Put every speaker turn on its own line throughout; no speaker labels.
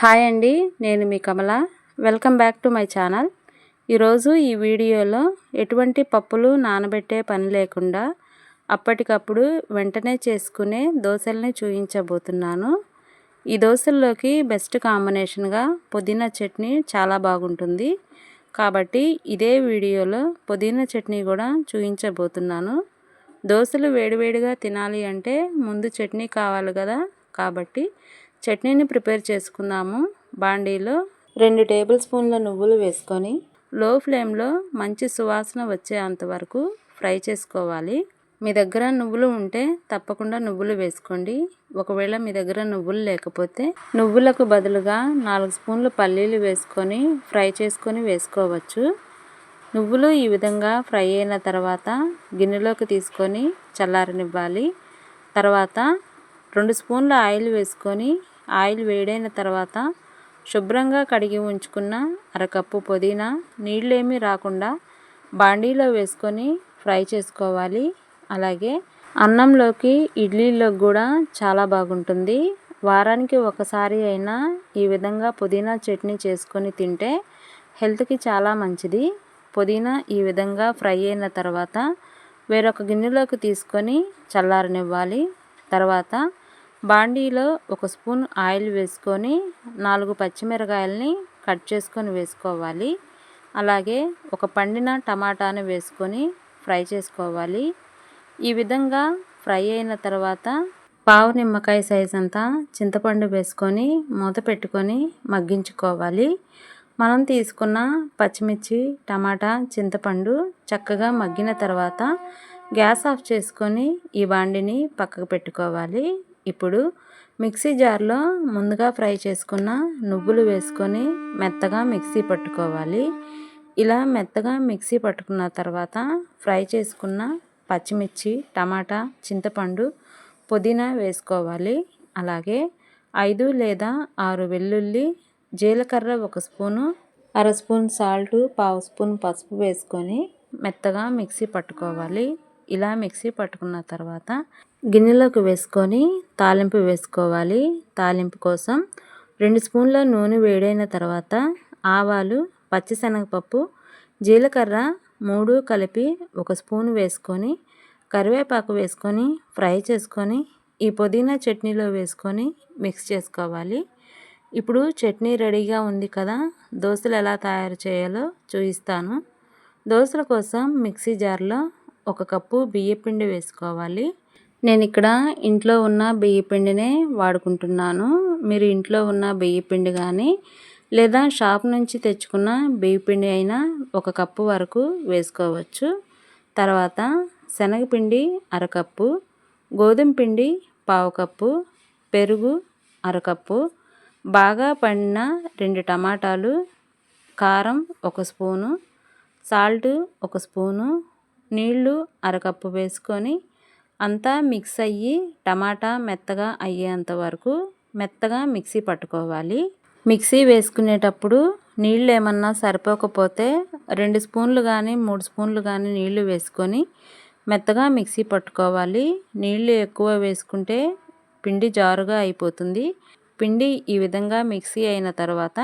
Hi అండి నేను మీ Kamala. Welcome back to my channel. ఈరోజు ఈ వీడియోలో ఎటువంటి పప్పులు నానబెట్టే పని లేకుండా అప్పటికప్పుడు వెంటనే చేసుకునే దోశల్ని చూపించబోతున్నాను ఈ దోశల్లోకి బెస్ట్ కాంబినేషన్గా పుదీనా చట్నీ చాలా బాగుంటుంది. కాబట్టి ఇదే వీడియోలో పుదీనా చట్నీ కూడా చూపించబోతున్నాను దోశలు వేడివేడిగా తినాలి అంటే ముందు చట్నీ కావాలి కదా. కాబట్టి చట్నీని ప్రిపేర్ చేసుకుందాము. బాండీలో రెండు టేబుల్ స్పూన్ల నువ్వులు వేసుకొని లో ఫ్లేమ్లో మంచి సువాసన వచ్చేంత వరకు ఫ్రై చేసుకోవాలి. మీ దగ్గర నువ్వులు ఉంటే తప్పకుండా నువ్వులు వేసుకోండి. ఒకవేళ మీ దగ్గర నువ్వులు లేకపోతే నువ్వులకు బదులుగా నాలుగు స్పూన్లు పల్లీలు వేసుకొని ఫ్రై చేసుకొని వేసుకోవచ్చు. నువ్వులు ఈ విధంగా ఫ్రై అయిన తర్వాత గిన్నెలోకి తీసుకొని చల్లారనివ్వాలి. తర్వాత రెండు స్పూన్ల ఆయిల్ వేసుకొని ఆయిల్ వేడైన తర్వాత శుభ్రంగా కడిగి ఉంచుకున్న అరకప్పు పుదీనా నీళ్ళేమీ రాకుండా బాండీలో వేసుకొని ఫ్రై చేసుకోవాలి. అలాగే అన్నంలోకి ఇడ్లీలోకి కూడా చాలా బాగుంటుంది. వారానికి ఒకసారి అయినా ఈ విధంగా పుదీనా చట్నీ చేసుకొని తింటే హెల్త్కి చాలా మంచిది. పుదీనా ఈ విధంగా ఫ్రై అయిన తర్వాత వేరొక గిన్నెలోకి తీసుకొని చల్లారనివ్వాలి. తర్వాత బాండీలో ఒక స్పూన్ ఆయిల్ వేసుకొని నాలుగు పచ్చిమిరకాయలని కట్ చేసుకొని వేసుకోవాలి. అలాగే ఒక పండిన టమాటాని వేసుకొని ఫ్రై చేసుకోవాలి. ఈ విధంగా ఫ్రై అయిన తర్వాత పావు నిమ్మకాయ సైజ్ అంతా చింతపండు వేసుకొని మూత పెట్టుకొని మగ్గించుకోవాలి. మనం తీసుకున్న పచ్చిమిర్చి టమాటా చింతపండు చక్కగా మగ్గిన తర్వాత గ్యాస్ ఆఫ్ చేసుకొని ఈ బాండిని పక్కకు పెట్టుకోవాలి. ఇప్పుడు మిక్సీ జార్లో ముందుగా ఫ్రై చేసుకున్న నువ్వులు వేసుకొని మెత్తగా మిక్సీ పట్టుకోవాలి. ఇలా మెత్తగా మిక్సీ పట్టుకున్న తర్వాత ఫ్రై చేసుకున్న పచ్చిమిర్చి టమాటా చింతపండు పుదీనా వేసుకోవాలి. అలాగే ఐదు లేదా ఆరు వెల్లుల్లి జీలకర్ర ఒక స్పూను అర స్పూన్ సాల్ట్ పావు స్పూన్ పసుపు వేసుకొని మెత్తగా మిక్సీ పట్టుకోవాలి. ఇలా మిక్సీ పట్టుకున్న తర్వాత గిన్నెలోకి వేసుకొని తాలింపు వేసుకోవాలి. తాలింపు కోసం రెండు స్పూన్ల నూనె వేడైన తర్వాత ఆవాలు పచ్చిశనగపప్పు జీలకర్ర మూడు కలిపి ఒక స్పూన్ వేసుకొని కరివేపాకు వేసుకొని ఫ్రై చేసుకొని ఈ పుదీనా చట్నీలో వేసుకొని మిక్స్ చేసుకోవాలి. ఇప్పుడు చట్నీ రెడీగా ఉంది కదా దోశలు ఎలా తయారు చేయాలో చూపిస్తాను దోశల కోసం మిక్సీ జార్లో ఒక కప్పు బియ్యపిండి వేసుకోవాలి. నేను ఇక్కడ ఇంట్లో ఉన్న బియ్యపిండినే వాడుకుంటున్నాను. మీరు ఇంట్లో ఉన్న బియ్యపిండి కానీ లేదా షాప్ నుంచి తెచ్చుకున్న బియ్యపిండి అయినా ఒక కప్పు వరకు వేసుకోవచ్చు. తర్వాత శనగపిండి అరకప్పు గోధుమ పిండి పావు కప్పు పెరుగు అరకప్పు బాగా పండిన రెండు టమాటాలు కారం ఒక స్పూను సాల్ట్ ఒక స్పూను నీళ్ళు అరకప్పు వేసుకొని అంతా మిక్స్ అయ్యి టమాటా మెత్తగా అయ్యేంత వరకు మెత్తగా మిక్సీ పట్టుకోవాలి. మిక్సీ వేసుకునేటప్పుడు నీళ్ళు ఏమన్నా సరిపోకపోతే రెండు స్పూన్లు కానీ మూడు స్పూన్లు కానీ నీళ్ళు వేసుకొని మెత్తగా మిక్సీ పట్టుకోవాలి. నీళ్ళు ఎక్కువ వేసుకుంటే పిండి జారుగా అయిపోతుంది. పిండి ఈ విధంగా మిక్సీ అయిన తర్వాత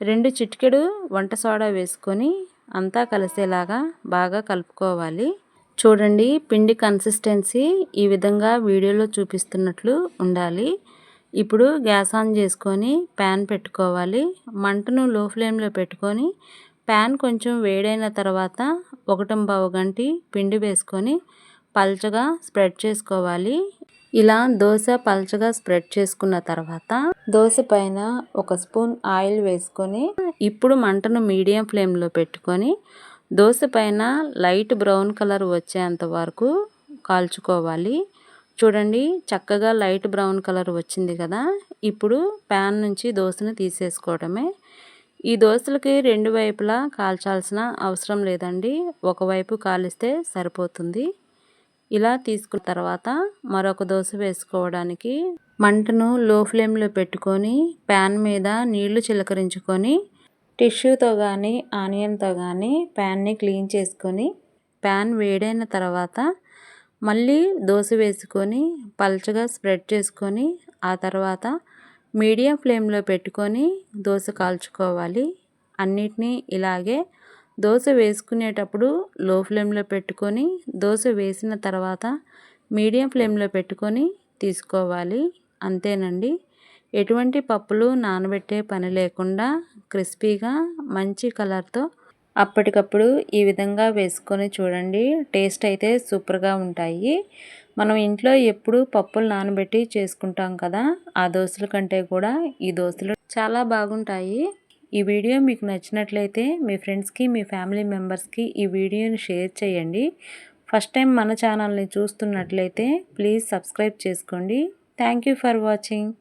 రెండు చిటికెడు వంట సోడా వేసుకొని అంతా కలిసేలాగా బాగా కలుపుకోవాలి. చూడండి పిండి కన్సిస్టెన్సీ ఈ విధంగా వీడియోలో చూపిస్తున్నట్లు ఉండాలి. ఇప్పుడు గ్యాస్ ఆన్ చేసుకొని ప్యాన్ పెట్టుకోవాలి. మంటను లో ఫ్లేమ్లో పెట్టుకొని ప్యాన్ కొంచెం వేడైన తర్వాత ఒకటంబావు గంటి పిండి వేసుకొని పల్చగా స్ప్రెడ్ చేసుకోవాలి. ఇలా దోశ పల్చగా స్ప్రెడ్ చేసుకున్న తర్వాత దోశ పైన ఒక స్పూన్ ఆయిల్ వేసుకొని ఇప్పుడు మంటను మీడియం ఫ్లేమ్లో పెట్టుకొని దోశ పైన లైట్ బ్రౌన్ కలర్ వచ్చేంత వరకు కాల్చుకోవాలి. చూడండి చక్కగా లైట్ బ్రౌన్ కలర్ వచ్చింది కదా? ఇప్పుడు ప్యాన్ నుంచి దోశను తీసేసుకోవడమే. ఈ దోశలకి రెండు వైపులా కాల్చాల్సిన అవసరం లేదండి. ఒకవైపు కాలిస్తే సరిపోతుంది. ఇలా తీసుకున్న తర్వాత మరొక దోశ వేసుకోవడానికి మంటను లో ఫ్లేమ్లో పెట్టుకొని ప్యాన్ మీద నీళ్ళు చిలకరించుకొని టిష్యూతో కానీ ఆనియన్తో కానీ ప్యాన్ని క్లీన్ చేసుకొని ప్యాన్ వేడైన తర్వాత మళ్ళీ దోశ వేసుకొని పల్చగా స్ప్రెడ్ చేసుకొని ఆ తర్వాత మీడియం ఫ్లేమ్లో పెట్టుకొని దోశ కాల్చుకోవాలి. అన్నిటినీ ఇలాగే దోశ వేసుకునేటప్పుడు లో ఫ్లేమ్లో పెట్టుకొని దోశ వేసిన తర్వాత మీడియం ఫ్లేమ్లో పెట్టుకొని తీసుకోవాలి. అంతేనండి. ఎటువంటి పప్పులు నానబెట్టే పని లేకుండా క్రిస్పీగా మంచి కలర్తో అప్పటికప్పుడు ఈ విధంగా వేసుకొని చూడండి. టేస్ట్ అయితే సూపర్గా ఉంటాయి. మనం ఇంట్లో ఎప్పుడు పప్పులు నానబెట్టి చేసుకుంటాం కదా ఆ దోశల కంటే కూడా ఈ దోశలు చాలా బాగుంటాయి. ఈ వీడియో మీకు నచ్చినట్లయితే మీ ఫ్రెండ్స్కి మీ ఫ్యామిలీ మెంబర్స్కి ఈ వీడియోని షేర్ చేయండి. ఫస్ట్ టైం మన ఛానల్ని చూస్తున్నట్లయితే ప్లీజ్ సబ్స్క్రైబ్ చేసుకోండి. Thank for watching.